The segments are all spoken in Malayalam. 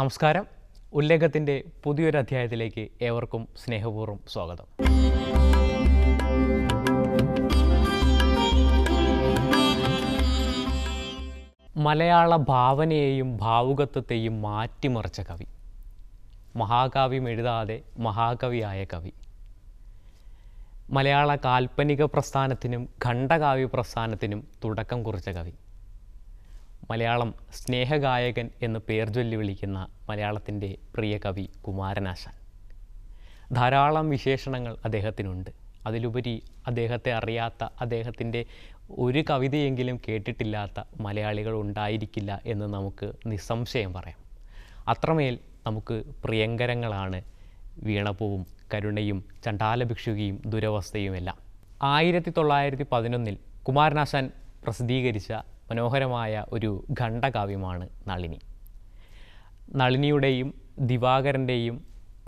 നമസ്കാരം. ഉല്ലേഖത്തിന്റെ പുതിയൊരു അധ്യായത്തിലേക്ക് ഏവർക്കും സ്നേഹപൂർവം സ്വാഗതം. മലയാള ഭാവനയെയും ഭാവുകത്വത്തെയും മാറ്റിമറിച്ച കവി. മഹാകാവ്യം എഴുതാതെ മഹാകവിയായ കവി. മലയാള കാൽപ്പനിക പ്രസ്ഥാനത്തിനും ഖണ്ഡകാവ്യ പ്രസ്ഥാനത്തിനും തുടക്കം കുറിച്ച കവി. മലയാളം സ്നേഹഗായകൻ എന്ന് പേർ ചൊല്ലി വിളിക്കുന്ന മലയാളത്തിന്റെ പ്രിയ കവി കുമാരനാശാൻ. ധാരാളം വിശേഷണങ്ങൾ അദ്ദേഹത്തിനുണ്ട്. അതിലുപരി അദ്ദേഹത്തെ അറിയാത്ത അദ്ദേഹത്തിന്റെ ഒരു കവിതയെങ്കിലും കേട്ടിട്ടില്ലാത്ത മലയാളികൾ ഉണ്ടായിരിക്കില്ല എന്ന് നമുക്ക് നിസ്സംശയം പറയാം. അത്രമേൽ നമുക്ക് പ്രിയങ്കരങ്ങളാണ് വീണപ്പൂവും കരുണയും ചണ്ടാലഭിക്ഷുകിയും ദുരവസ്ഥയുമെല്ലാം. ആയിരത്തി തൊള്ളായിരത്തി പതിനൊന്നിൽ കുമാരനാശാൻ പ്രസിദ്ധീകരിച്ച മനോഹരമായ ഒരു ഖണ്ഡകാവ്യമാണ് നളിനി. നളിനിയുടെയും ദിവാകരന്റെയും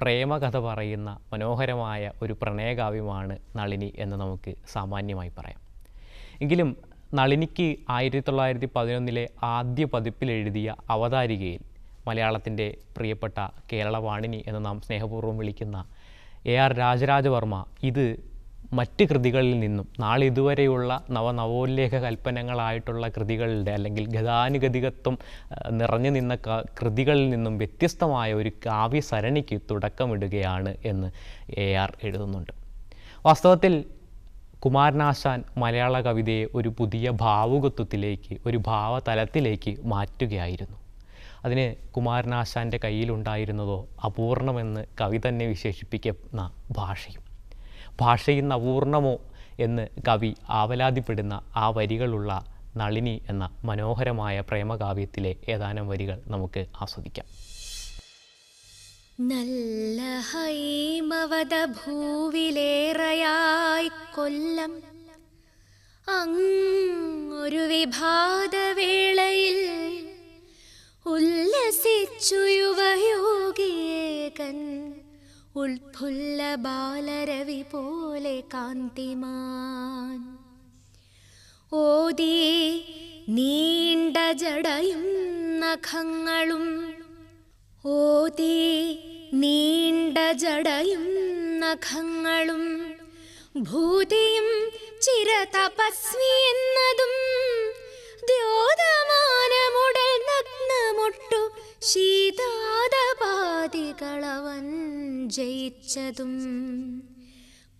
പ്രേമകഥ പറയുന്ന മനോഹരമായ ഒരു പ്രണയകാവ്യമാണ് നളിനി എന്ന് നമുക്ക് സാമാന്യമായി പറയാം. എങ്കിലും നളിനിക്ക് ആയിരത്തി തൊള്ളായിരത്തി പതിനൊന്നിലെ ആദ്യ പതിപ്പിൽ എഴുതിയ അവതാരികയിൽ മലയാളത്തിന്റെ പ്രിയപ്പെട്ട കേരളവാണിനി എന്ന് നാം സ്നേഹപൂർവം വിളിക്കുന്ന എ ആർ രാജരാജവർമ്മ ഇത് മറ്റ് കൃതികളിൽ നിന്നും നാളിതുവരെയുള്ള നവനവോല്ലേഖ കൽപ്പനങ്ങളായിട്ടുള്ള കൃതികളുടെ അല്ലെങ്കിൽ ഗതാനുഗതികത്വം നിറഞ്ഞു നിന്ന കൃതികളിൽ നിന്നും വ്യത്യസ്തമായ ഒരു കാവ്യസരണിക്ക് തുടക്കമിടുകയാണ് എന്ന് എ ആർ എഴുതുന്നുണ്ട്. വാസ്തവത്തിൽ കുമാരനാശാൻ മലയാള കവിതയെ ഒരു പുതിയ ഭാവുകത്വത്തിലേക്ക് ഒരു ഭാവതലത്തിലേക്ക് മാറ്റുകയായിരുന്നു. അതിന് കുമാരനാശാന്റെ കയ്യിലുണ്ടായിരുന്നതോ അപൂർണമെന്ന് കവി തന്നെ വിശേഷിപ്പിക്കുന്ന ഭാഷയും. ഭാഷയിന്ന് അപൂർണമോ എന്ന് കവി ആവലാതിപ്പെടുന്ന ആ വരികളുള്ള നളിനി എന്ന മനോഹരമായ പ്രേമകാവ്യത്തിലെ ഏതാനും വരികൾ നമുക്ക് ആസ്വദിക്കാം. നല്ല ഹൈമവത ഭൂവിലേറയായി കൊല്ലം. അങ്ങൊരു വിഭാതവേളയിൽ ഉൾഫുല്ല ബാലരവി പോലെ കാന്തിമാൻ. ഓതി നീണ്ട ജടയും നഖങ്ങളും. ഓതി നീണ്ട ജടയും നഖങ്ങളും. ഭൂതിയും ചിരതപസ്വി എന്നതും ദ്യോതാ ശീതാതപാതികളവൻ ജയിച്ചതും.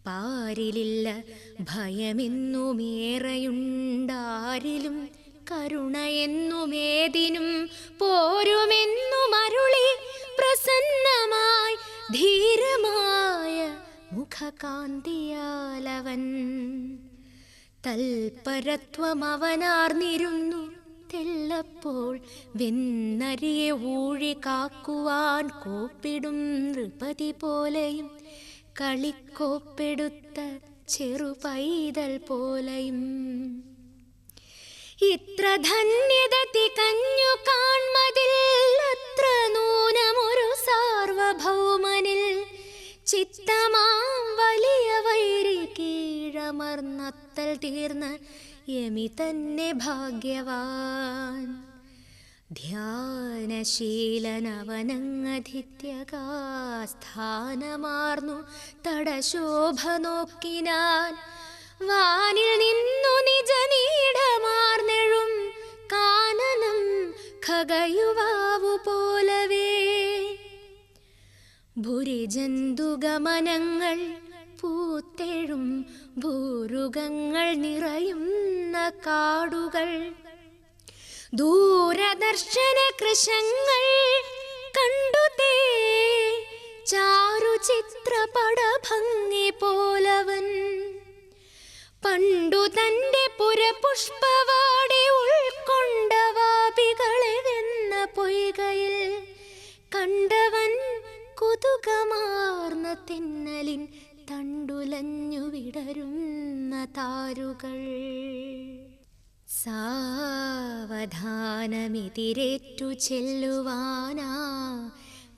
പാരിലില്ല ഭയമെന്നുമേറെയുണ്ടാരിലും കരുണയെന്നുമേതിനും പോരുമെന്നുമരുളി പ്രസന്നമായി ധീരമായ മുഖകാന്തിയാലവൻ. തൽപരത്വമവനാർന്നിരുന്നു തെല്ലപ്പോൾ വെന്നരിയെ ഊഴി കാക്കുവാൻ കോപ്പിടും നൃപതി പോലെയും കളിക്കോപ്പെടുത്ത ചെറുപൈതൽ പോലെയും. ഇത്ര ധന്യത തികഞ്ഞു കാൺമതിൽ അത്ര നൂനമൊരു സാർവഭൗമനിൽ. ചിത്തമാം വലിയ വൈരി കീഴമർന്നത്തൽ തീർന്ന യമി തന്നെ ഭാഗ്യവാൻ. ധ്യാനശീലനവനങ്ങധിത്യകാസ്ഥാനമാർന്നു തടശോഭ നോക്കിനാൻ വാനിൽ നിന്നു നിജനീടമാർന്നെഴും കാനനം ഖഗയുവാവു പോലവേ ഭുരിജന്തുഗമനങ്ങൾ പൂത്തെഴും ഭൂരുഗങ്ങൾ നിറയുന്ന കാടുകൾ. ദൂരദർശന കൃശങ്ങൾ കണ്ടുതേ ചാരുചിത്രപട ഭംഗി പോലവൻ പണ്ടു തന്റെ പുരപുഷ്പവാടി ഉൾക്കൊണ്ട വാപികളെ എന്ന പൊയ്കയിൽ കണ്ടവൻ കുതുകമാർന്ന തെന്നലിൻ തണ്ടുലഞ്ഞു വിടരുന്ന താരുകൾ. സാവധാനമിതിരേറ്റു ചെല്ലുവാനാ.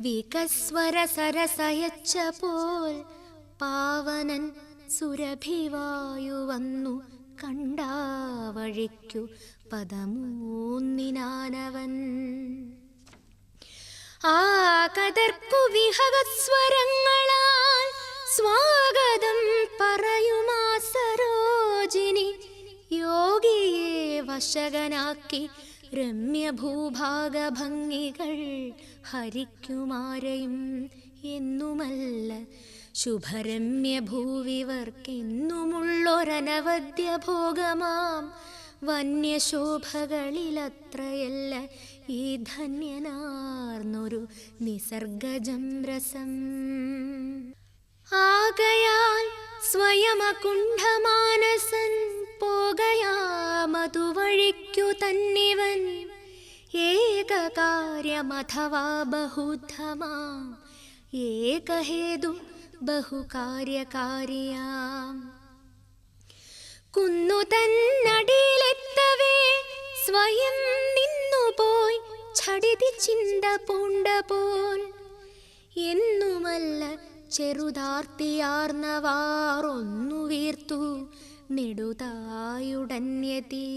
വികസ്വര സരസയച്ച പോൽ പാവനൻ സുരഭിവായു വന്നു കണ്ടാവഴിക്കു പദമൂന്നിനാനവൻ. ആ കതർക്കു വിഹകസ്വരങ്ങളാൽ സ്വാഗതം പറയുമാ സരോജിനി. യോഗിയെ വശകനാക്കി രമ്യഭൂഭാഗഭംഗികൾ ഹരിക്കുമാരയും എന്നുമല്ല. ശുഭരമ്യ ഭൂവിവർക്കെന്നുമുള്ളൊരനവദ്യ ഭോഗമാം വന്യശോഭകളിലത്രയല്ല ഈ ധന്യനാർന്നൊരു നിസർഗജം രസം. ആകയാൽ സ്വയമകുണ്ഠമാനസൻ പോകയാമതുവഴിക്കു തന്നിവൻ. ഏകകാര്യമഥവാ ബഹുദ്ധമാം ഏകഹേതു ബഹുകാര്യകാരിയാം. കുന്നു തന്നടിയിലെത്തവേ സ്വയം നിന്നുപോയി ചടിതി ചിന്ത പൂണ്ട പോൽ എന്നുമല്ല ചെറുതാർത്തിയാർന്നവാറൊന്നു വീർത്തു നെടുതായുടന്യതി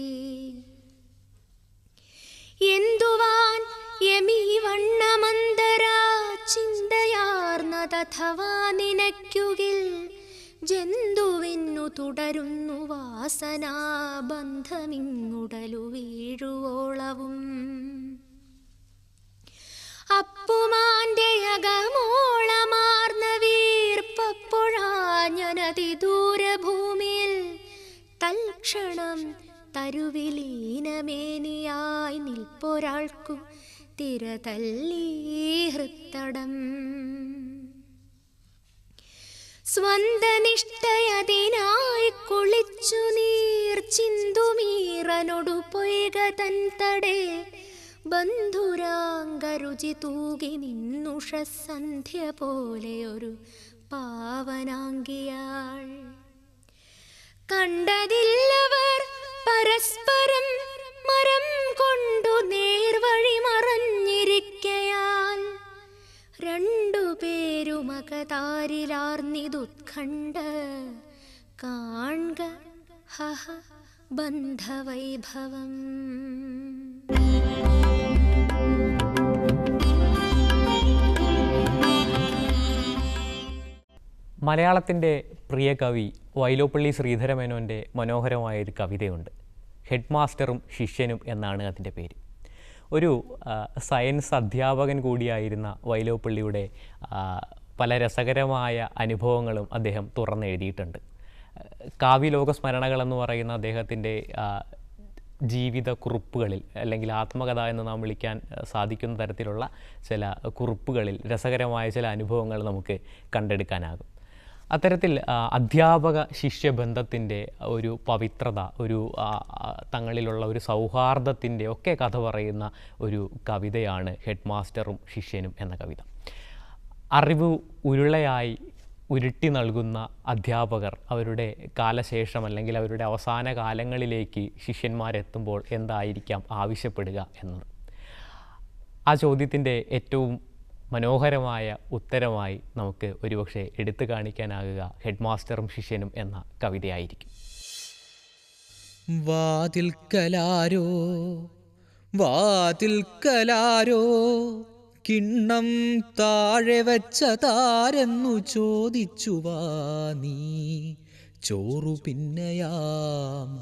എന്തുവാൻ യമീ വണ്ണമന്തരാ ചിന്തയാർന്ന തഥവാ നിനയ്ക്കുകിൽ? ജന്തുവിന്നു തുടരുന്നു വാസനാബന്ധമിങ്ങുടലു വീഴുവോളവും. അപ്പുമാന്റെ അകമോളമാർന്ന വീർപ്പപ്പൊഴാഞ്ഞനതി ദൂരഭൂമിയിൽ തൽക്ഷണം തരുവിലീനമേനിയായി നിൽപ്പൊരാൾക്കു തിരതല്ലീ ഹൃത്തടം. സ്വന്തനിഷ്ഠയതിനായി കുളിച്ചു നീർ ചിന്തുമീറനൊടു പൊയ്ക തൻ തടേ ബന്ധുരാംഗരുചി തൂകി നിന്നുഷ പോലെ ഒരു പാവനാങ്കിയാൾ. കണ്ടതില്ലവർ പരസ്പരം മരം കൊണ്ടു നേർവഴി മറഞ്ഞിരിക്കയാൽ. രണ്ടുപേരുമകതാരിലാർന്നിതുത്കണ്ട് കാൺക ഹഹ ബന്ധവൈഭവം. മലയാളത്തിന്റെ പ്രിയ കവി വൈലോപ്പള്ളി ശ്രീധരമേനോന്റെ മനോഹരമായ ഒരു കവിതയുണ്ട്. ഹെഡ് മാസ്റ്ററും ശിഷ്യനും എന്നാണ് അതിന്റെ പേര്. ഒരു സയൻസ് അധ്യാപകൻ കൂടിയായിരുന്ന വൈലോപ്പള്ളിയുടെ പല രസകരമായ അനുഭവങ്ങളും അദ്ദേഹം തുറന്നെഴുതിയിട്ടുണ്ട്. കാവ്യലോക സ്മരണകൾ എന്ന് പറയുന്ന അദ്ദേഹത്തിന്റെ ജീവിത കുറിപ്പുകളിൽ അല്ലെങ്കിൽ ആത്മകഥ എന്ന് നാം വിളിക്കാൻ സാധിക്കുന്ന തരത്തിലുള്ള ചില കുറിപ്പുകളിൽ രസകരമായ ചില അനുഭവങ്ങൾ നമുക്ക് കണ്ടെടുക്കാനാകും. അത്തരത്തിൽ അധ്യാപക ശിഷ്യബന്ധത്തിന്റെ ഒരു പവിത്രത ഒരു തങ്ങളിലുള്ള ഒരു സൗഹാർദ്ദത്തിന്റെ ഒക്കെ കഥ പറയുന്ന ഒരു കവിതയാണ് ഹെഡ് മാസ്റ്ററും ശിഷ്യനും എന്ന കവിത. അറിവ് ഉരുളയായി ഉരുട്ടി നൽകുന്ന അധ്യാപകർ അവരുടെ കാലശേഷം അല്ലെങ്കിൽ അവരുടെ അവസാന കാലങ്ങളിലേക്ക് ശിഷ്യന്മാരെത്തുമ്പോൾ എന്തായിരിക്കാം ആവശ്യപ്പെടുക എന്നത്. ആ ചോദ്യത്തിന്റെ ഏറ്റവും മനോഹരമായ ഉത്തരമായി നമുക്ക് ഒരുപക്ഷെ എടുത്തു കാണിക്കാനാകുക ഹെഡ് മാസ്റ്ററും ശിഷ്യനും എന്ന കവിതയായിരിക്കും. വാതിൽ കലാരോ വാതിൽ കലാരോ കിണ്ണം താഴെ വെച്ച താരെന്നു ചോദിച്ചു വാ നീ. ചോറു പിന്നയാ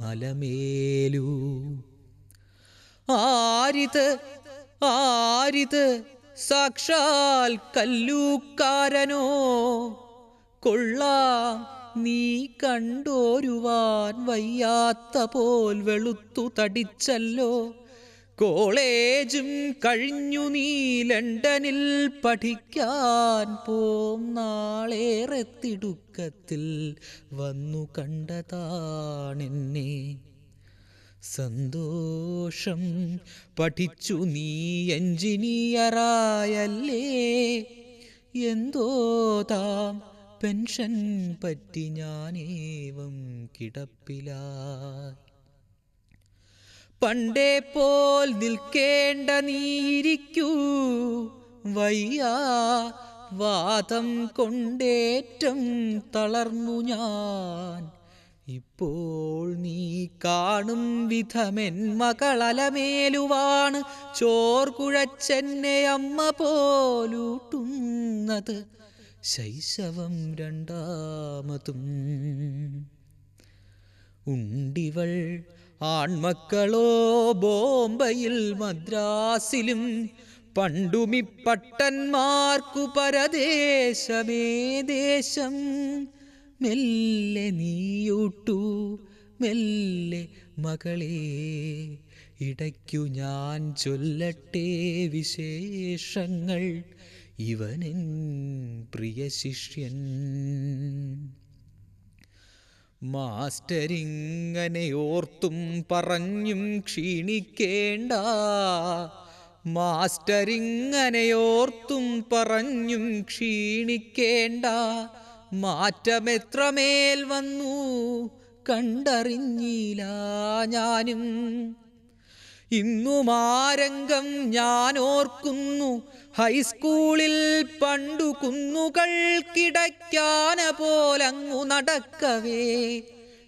മലമേലു. ആരിത് ആരിത് സാക്ഷാൽ കല്ലൂക്കാരനോ. കൊള്ളാം നീ കണ്ടോരുവാൻ വയ്യാത്ത പോൽ വെളുത്തു തടിച്ചല്ലോ. കോളേജും കഴിഞ്ഞു നീ ലണ്ടനിൽ പഠിക്കാൻ പോം. നാളേറെ തിടുക്കത്തിൽ വന്നു കണ്ടതാണെന്നെ. സന്തോഷം പഠിച്ചു നീ എഞ്ചിനീയറായല്ലേ? എന്തോ താം പെൻഷൻ പറ്റി ഞാനേവം കിടപ്പിലായി. പണ്ടേ പോൽ നിൽക്കേണ്ട നീരിക്കൂ വയ്യാ വാദം കൊണ്ടേറ്റം തളർന്നു ഞാൻ. ഇപ്പോൾ നീ കാണും വിധമെൻ മകളലമേലുവാണ്. ചോർ കുഴച്ചെന്നെ അമ്മ പോലൂട്ടുന്നത്. ശൈശവം രണ്ടാമതും. ഉണ്ടിവൾ ആൺമക്കളോ ബോംബയിൽ മദ്രാസിലും പണ്ടുമിപ്പട്ടന്മാർക്കു പരദേശമേ ദേശം. മെല്ലെ നീയൂട്ടു മെല്ലെ മകളെ ഇടയ്ക്കു ഞാൻ ചൊല്ലട്ടെ വിശേഷങ്ങൾ ഇവനെൻ പ്രിയ ശിഷ്യൻ. മാസ്റ്ററിങ്ങനെ ഓർത്തും പറഞ്ഞും ക്ഷീണിക്കേണ്ട മാസ്റ്ററിങ്ങനെ ഓർത്തും പറഞ്ഞും ക്ഷീണിക്കേണ്ട മാറ്റമെത്രമേൽ വന്നു കണ്ടറിഞ്ഞില്ല ഞാനും. ഇന്നും ആരംഗം ഞാൻ ഓർക്കുന്നു ഹൈസ്കൂളിൽ പണ്ടു കുന്നുകൾക്കിടയ്ക്കാന പോലങ്ങു നടക്കവേ.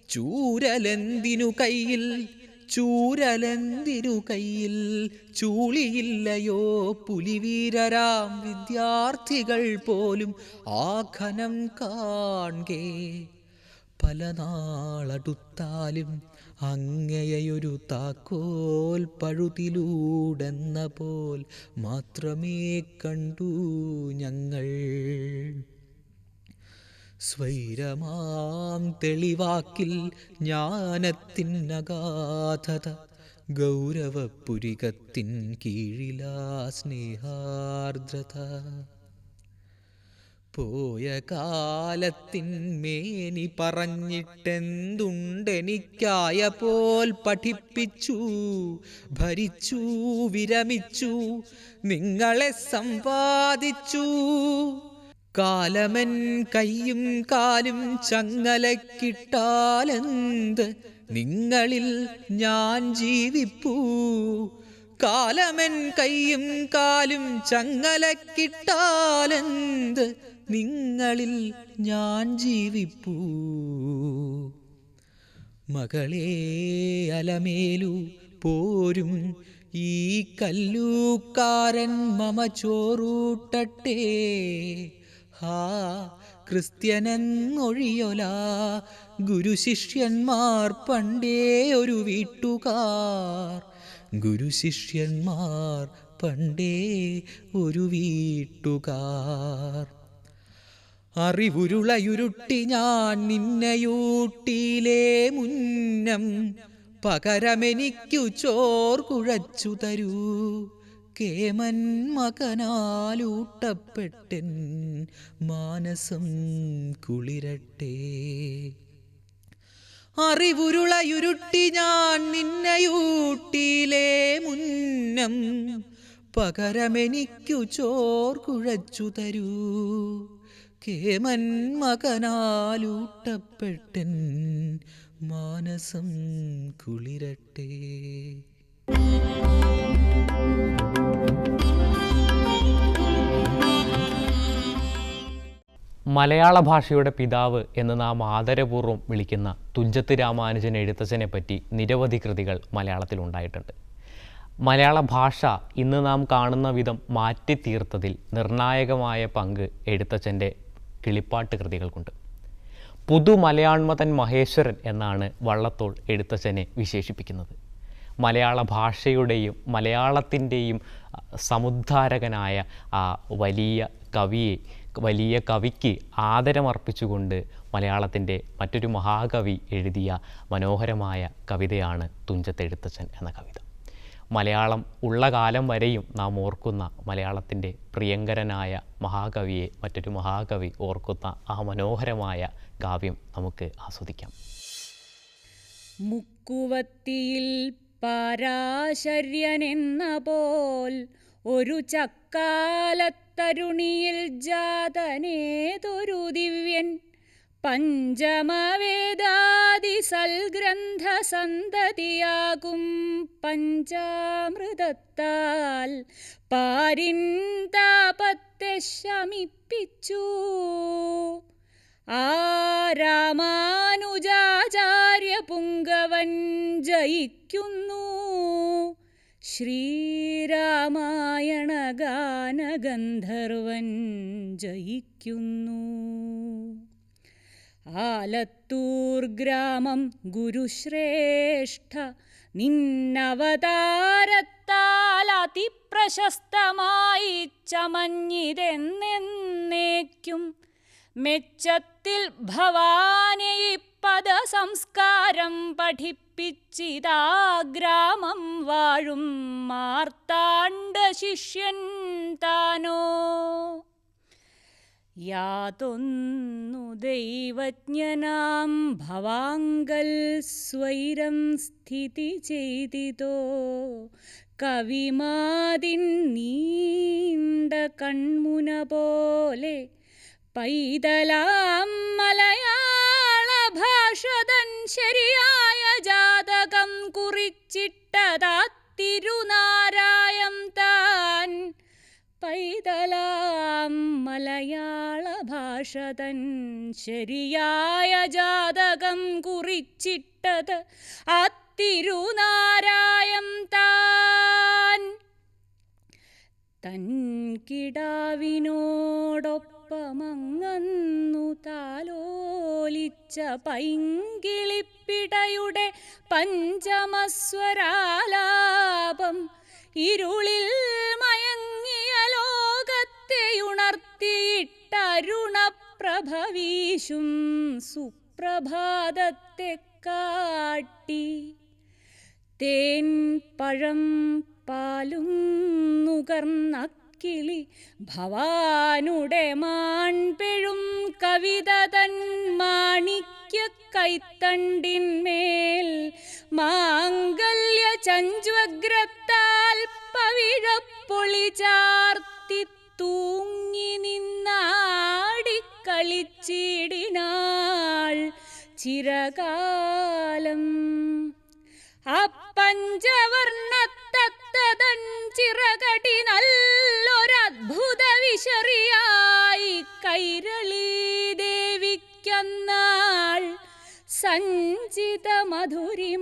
ചൂരലെന്തിനു കയ്യിൽ ചൂരലെന്തിനു കയ്യിൽ ചൂളിയില്ലയോ പുലിവീരരാം വിദ്യാർത്ഥികൾ പോലും ആഖനം കാൺകേ പല നാളടുത്താലും അങ്ങയൊരു താക്കോൽ പഴുതിലൂടെന്ന പോൽ മാത്രമേ കണ്ടു ഞങ്ങൾ. സ്വൈരമാം തെളിവാക്കിൽ ജ്ഞാനത്തിനഗാധത. ഗൗരവപുരികത്തിൻ കീഴിലാ സ്നേഹാർദ്രത. പോയ കാലത്തിൻ മേനി പറഞ്ഞിട്ടെന്തുണ്ടെനിക്കായ പോൽ പഠിപ്പിച്ചു ഭരിച്ചു വിരമിച്ചു നിങ്ങളെ സമ്പാദിച്ചു കാലമൻ കയ്യും കാലും ചങ്ങലക്കിട്ടാലെന്ത്? നിങ്ങളിൽ ഞാൻ ജീവിപ്പൂ. കാലമൻ കയ്യും കാലും ചങ്ങലക്കിട്ടാലെന്ത്? നിങ്ങളിൽ ഞാൻ ജീവിപ്പൂ. മകളെ അലമേലു പോരും. ഈ കല്ലൂക്കാരൻ മമ ചോറൂട്ടട്ടെ. ഹാ ക്രിസ്ത്യനെന്നൊഴിയൊല ഗുരുശിഷ്യന്മാർ പണ്ടേ ഒരു വീട്ടുകാർ. ഗുരുശിഷ്യന്മാർ പണ്ടേ ഒരു വീട്ടുകാർ. അറിവുരുളയുരുട്ടി ഞാൻ നിന്നയൂട്ടിയിലേ മുന്നം പകരമെനിക്കു ചോർ കുഴച്ചു തരൂ. കേമൻ മകനാലൂട്ടപ്പെട്ടൻ മാനസം കുളിരട്ടെ. അറിവുരുളയുരുട്ടി ഞാൻ നിന്നയൂട്ടിയിലേ മുന്നം പകരമെനിക്കു ചോർ കുഴച്ചു തരൂ. കേമൻ മകനാലൂട്ടപ്പെട്ടൻ മാനസം കുളിരട്ടെ. മലയാള ഭാഷയുടെ പിതാവ് എന്ന് നാം ആദരപൂർവം വിളിക്കുന്ന തുഞ്ചത്ത് രാമാനുജൻ എഴുത്തച്ഛനെ പറ്റി നിരവധി കൃതികൾ മലയാളത്തിലുണ്ടായിട്ടുണ്ട് മലയാള ഭാഷ ഇന്ന് നാം കാണുന്ന വിധം മാറ്റിത്തീർത്തതിൽ നിർണായകമായ പങ്ക് എഴുത്തച്ഛന്റെ കിളിപ്പാട്ട് കൃതികൾക്കുണ്ട്. പുതു മലയാൺമതൻ മഹേശ്വരൻ എന്നാണ് വള്ളത്തോൾ എഴുത്തച്ഛനെ വിശേഷിപ്പിക്കുന്നത്. മലയാള ഭാഷയുടെയും മലയാളത്തിന്റെയും സമുദ്ധാരകനായ ആ വലിയ കവിയെ വലിയ കവിക്ക് ആദരമർപ്പിച്ചുകൊണ്ട് മലയാളത്തിന്റെ മറ്റൊരു മഹാകവി എഴുതിയ മനോഹരമായ കവിതയാണ് തുഞ്ചത്തെഴുത്തച്ഛൻ എന്ന കവിത. മലയാളം ഉള്ള കാലം വരെയും നാം ഓർക്കുന്ന മലയാളത്തിന്റെ പ്രിയങ്കരനായ മഹാകവിയെ മറ്റൊരു മഹാകവി ഓർക്കുന്ന ആ മനോഹരമായ കാവ്യം നമുക്ക് ആസ്വദിക്കാം. മുക്കുവത്തിയിൽ പാരാശര്യനെന്ന പോൽ ഒരു ചക്കാലത്തരുണിയിൽ ജാതനേതൊരു ദിവ്യൻ? പഞ്ചമവേദാദി സൽഗ്രന്ഥ സന്തതിയാകും പഞ്ചാമൃതത്താൽ. പാരിൻ താപത്തെ ശമിപ്പിച്ചു. ആ രാമാനുജാചാര്യ പുങ്കവൻ ജയിക്കുന്നു. ശ്രീരാമായണ ഗാനഗന്ധർവൻ ജയിക്കുന്നു. ആലത്തൂർ ഗ്രാമം ഗുരുശ്രേഷ്ഠ നിന്നവതാരത്താൽ അതിപ്രശസ്തമായി ചമഞ്ഞിതെന്നേക്കും മെച്ചത്തിൽ ഭവാനെ പദ സംസ്കാരം പഠിപ്പിച്ചിതാ ഗ്രാമം വാഴും മാർത്താണ്ഡ ശിഷ്യൻ താനോ. യാതൊന്നു ദൈവജ്ഞനാം ഭവാങ്കൽ സ്വൈരം സ്ഥിതി ചെയ്തിതോ. കവിമാതിൻ നീണ്ട കൺമുന പോലെ പൈതലാം മലയാള ഭാഷതൻ ശരിയായ ജാതകം കുറിച്ചിട്ടതാ തിരുനാരായം താൻ. പൈതലാം മലയാള ഭാഷതൻ ശരിയായ ജാതകം കുറിച്ചിട്ടത് ആ തിരുനാരായം താൻ. തൻ കിടാവിനോടൊപ്പമങ്ങന്നു താലോലിച്ച പൈങ്കിളിപ്പിടയുടെ പഞ്ചമസ്വരാലാപം ഇരുളിൽ മയങ്ങിയ ലോകത്തെ ഉണർത്തിയിട്ടരുണപ്രഭവീശും സുപ്രഭാതത്തെ കാട്ടി. തേൻ പഴം പാലും നുകർന്നക്കിളി ഭവാനുടെ മാൺപെഴും കവിത തൻ മാണിക്യ കൈത്തണ്ടിന്മേൽ മാംഗല്യ ചഞ്ചുവഗ്രത്താൽ പവിഴപ്പൊളി ചാർത്തി തൂങ്ങി നിന്നാടിക്കളിച്ചിടിനാൾ ചിരകാലം. അപ്പഞ്ചവർണത്തത്തതൻ ചിറകടി നല്ലൊരത്ഭുത വിശറിയായി കൈരളി ദേവിക്കന്നാൾ സഞ്ചിത മധുരിമാസാരമാമതിൻ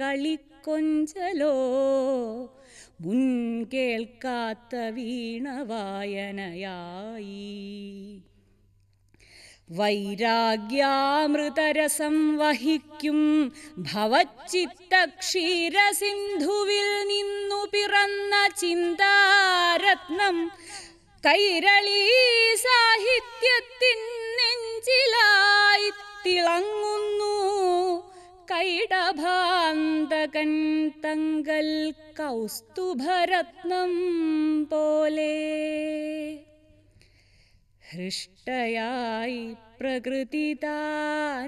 കളിക്കൊഞ്ചലോ മുൻ കേൾക്കാത്ത വീണവായനയായി വൈരാഗ്യാമൃതരസം വഹിക്കും. ഭവച്ചിത്തക്ഷീരസിന്ധുവിൽ നിന്നു പിറന്ന ചിന്താരത്നം. കൈരളി സാഹിത്യത്തിൻ നെഞ്ചിലായി തിളങ്ങുന്നു. കൈടഭാന്തകൻ തങ്കൽ കൗസ്തുഭരത്നം പോലെ. ഹൃഷ്ടയായി പ്രകൃതി താനാദരാൽ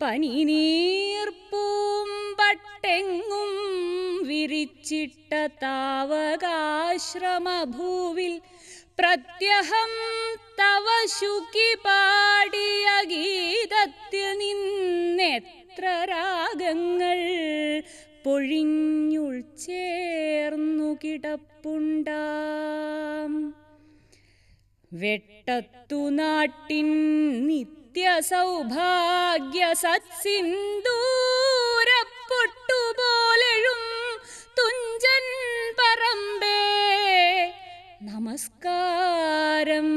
പനിനീർപ്പൂമ്പട്ടെങ്ങും വിരിച്ചിട്ട താവകാശ്രമഭൂവിൽ പ്രത്യഹം തവ ശുക്കി പാടിയ ഗീതത്തിൽ നിന്നെത്ര രാഗങ്ങൾ പൊഴിഞ്ഞുൾ ചേർന്നു കിടപ്പുണ്ടാം വെട്ടത്തു നാട്ടിൻ നിത്യ സൗഭാഗ്യ സത്സിന്ദൂരപ്പൊട്ടുപോലെഴും തുഞ്ചൻ പറമ്പേ. നമസ്കാരം.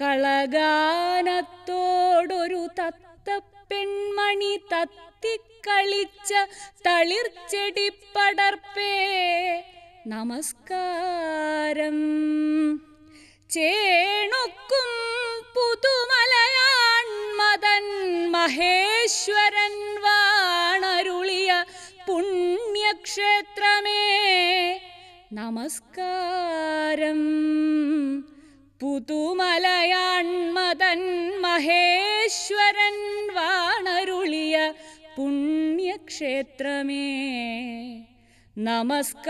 കളഗാനത്തോടൊരു തത്ത പെൺമണി തത്തിക്കളിച്ച തളിർച്ചെടിപ്പടർപ്പേ. നമസ്കാരം. ചേണുക്കും പുതുമലയാൺമതൻ മഹേശ്വരൻ വാണരുളിയ പുണ്യക്ഷേത്രമേ. നമസ്കാരം. പുതുമലയാൺമതൻ മഹേശ്വരൻ വാണരുളിയ പുണ്യക്ഷേത്രമേ. നമസ്കാരം.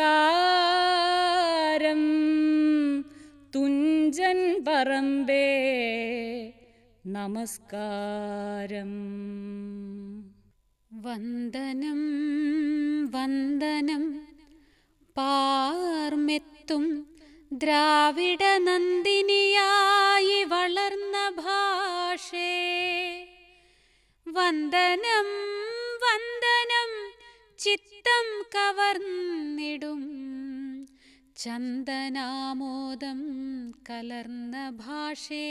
തുഞ്ചൻ പറമ്പേ. നമസ്കാരം. വന്ദനം വന്ദനം. പാർമെത്തും ദ്രാവിഡ നന്ദിനിയായി വളർന്ന ഭാഷേ. വന്ദനം വന്ദനം. ചിത്തം കവർന്നിടും ചന്ദനാമോദം കലർന്ന ഭാഷേ.